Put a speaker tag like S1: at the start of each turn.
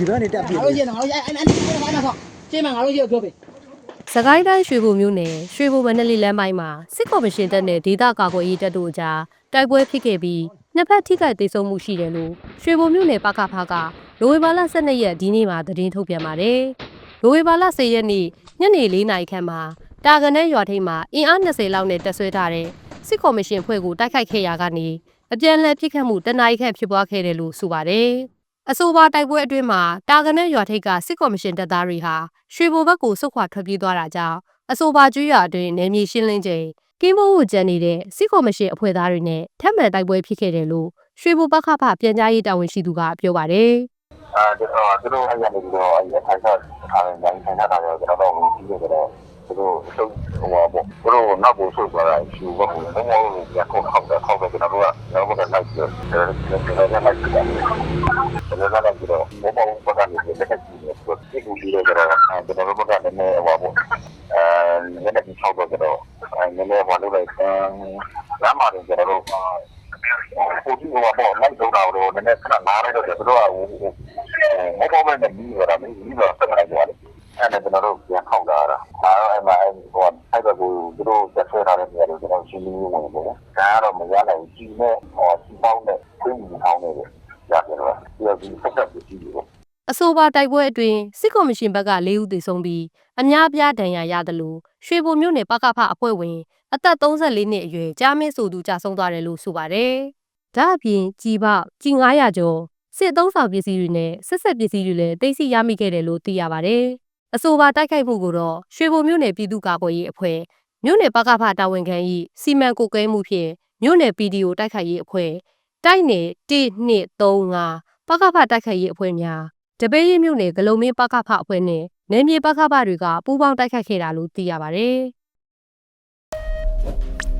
S1: ဒီဘက်ကနေတက်ပြီ
S2: ငါတို့ရှိရင်ငါတို့ရှိအဲ့အဲ့အဲ့ဘာမှဆောက်ရှင်းမငါတို့ရှိကိုပြောပေး
S3: စကိုင်းတိုင်းရွှေဘိုမြို့နယ်ရွှေဘိုမန္တလေးလမ်းပိုင်းမှာစစ်ကော်မရှင်တပ်နဲ့ဒေသကာကွယ်ရေးတပ်တို့အကြားတိုက်ပွဲဖြစ်ခဲ့ပြီးနှစ်ဖက်ထိခိုက်ဒေဆုံးမှုရှိတယ်လို့ရွှေဘိုမြို့နယ်ပကဖကလိုဝေဘာလ12ရက်ဒီနေ့မှာသတင်းထုတ်ပြန်ပါတယ်။လိုဝေဘာလ10ရက်နေ့ညနေ4နာရီခန့်မှာတာကနဲ့ရွာထိပ်မှာအင်အား20လောက်နဲ့တပ်ဆွဲထားတဲ့စစ်ကော်မရှင်ဖွဲ့ကိုတိုက်ခိုက်ခဲ့ရာကနေအပြန်အလှန်ပြစ်ခတ်မှုတနအီခန့်ဖြစ်ပွားခဲ့တယ်လို့ဆိုပါတယ်။ အဆိုပါတိုက်ပွဲအတွင်းမှာတာကနက်ရွာထိပ်ကစစ်ကော်မရှင်တပ်သားတွေဟာရွှေဘိုဘက်ကိုဆုတ်ခွာထွက်ပြေးသွားတာကြောင့်အဆိုပါကျွေးရွာအတွင်းနယ်မြေရှင်းလင်းချိန်ကင်းမိုးဝကျန်နေတဲ့စစ်ကော်မရှင်အဖွဲ့သားတွေနဲ့ထပ်မံတိုက်ပွဲဖြစ်ခဲ့တယ်လို့ရွှေဘိုဘက်ခဖပြန်ကြားရေးတာဝန်ရှိသူကပြောပါတယ်
S4: အာကျွန်တော်သူတို့အဲ့ရနေပြီးတော့အဲ့ထိုင်ဆောက်ထားတယ်ညာထိုင်ထားတယ်ကျွန်တော်တို့ပြီးကြတော့သူ တို့ဆုပ်ဟိုပါပေါ့သူတို့နောက်ကိုဆုပ်သွားတာယူဘက်ကိုလုံးဝရခုတ်ထောက်တယ်ထောက်တယ်ကျွန်တော်တို့ကနောက်ဘက်ကလိုက်ပြီးတော့ကျွန်တော်ကလိုက်ပြီးတော့ကျွန်တော်ကလိုက်ပြီးတော့ဘောဘောဘက်ကနေလက်ထက်ကြည့်တယ်ဆိုတော့ဒီကူပြီးတော့ကျွန်တော်ကျွန်တော်တို့ဘက်ကလည်းနည်းဟိုပါပေါ့အဲလက်ထက်ထောက်တော့ကျွန်တော်အဲနည်းနည်းဟိုလုပ်လိုက်လမ်းမှာကျွန်တော်တို့ကိုကြည့်ဟိုပါပေါ့လိုက်တော့တော့နည်းနည်းခဏနားလိုက်တော့သူတို့ကဟိုမပေါ်မဲ့မီးရတာမီးတော့ဆက်လိုက်ကြတယ်အဲ့ဒါကျွန်တော်တို့ပြန်ခောက်လာတာဒါတော့အဲ့မှာအဲ့ဟိုအဲ့ဘက်ကိုသူတို့တက်ဆွဲထားတဲ့နေ ရာတွေကျွန်တော်ရှင်းလင်းဝင်ပေါ့ဒါကတော့မရနိုင်ကြီးနဲ့ဟောစီပေါင်းနဲ့ခွင့်ယူထောင်းနေတယ်ရတယ်လားဒီကဒီဆက်ဆက်ကြည့်လို့။
S3: အဆိုပါတိုက်ပွဲအတွင်းစစ်ကော်မရှင်ဘက်က၄ဦးသေဆုံးပြီးအများပြားဒဏ်ရာရတယ်လို့ရွှေဘိုမြို့နယ်ပကဖအဖွဲ့ဝင်အသက်34နှစ်အရွယ်ကြားမင်းဆိုသူကြာဆုံးသွားတယ်လို့ဆိုပါတယ်။ဒါအပြင်ကြီးပေါကြီး900ကျော်စစ်အုံးဆောင်ပစ္စည်းတွေနဲ့ဆက်ဆက်ပစ္စည်းတွေလည်းတိတ်ဆိရမိခဲ့တယ်လို့သိရပါတယ်။အဆိုပါတိုက်ခိုက်မှုကိုတော့ရွှေဘိုမြို့နယ်ပြည်သူ့ကာကွယ်ရေးအဖွဲ့ မြို့နယ်ပကဖတာဝန်ခံ၏စီမံကုတ်ကဲမှုဖြင့်မြို့နယ် PDO တိုက်ခိုက်ရေးအဖွဲ့တိုက်နယ်1235ပကဖတိုက်ခိုက်ရေးအဖွဲ့များတပေးရီမြို့နယ်ဂလုံမင်းပကဖအဖွဲ့နဲ့နယ်မြေပကဖတွေကပူးပေါင်းတိုက်ခိုက်ခဲ့တာလို့သိရပါတယ်။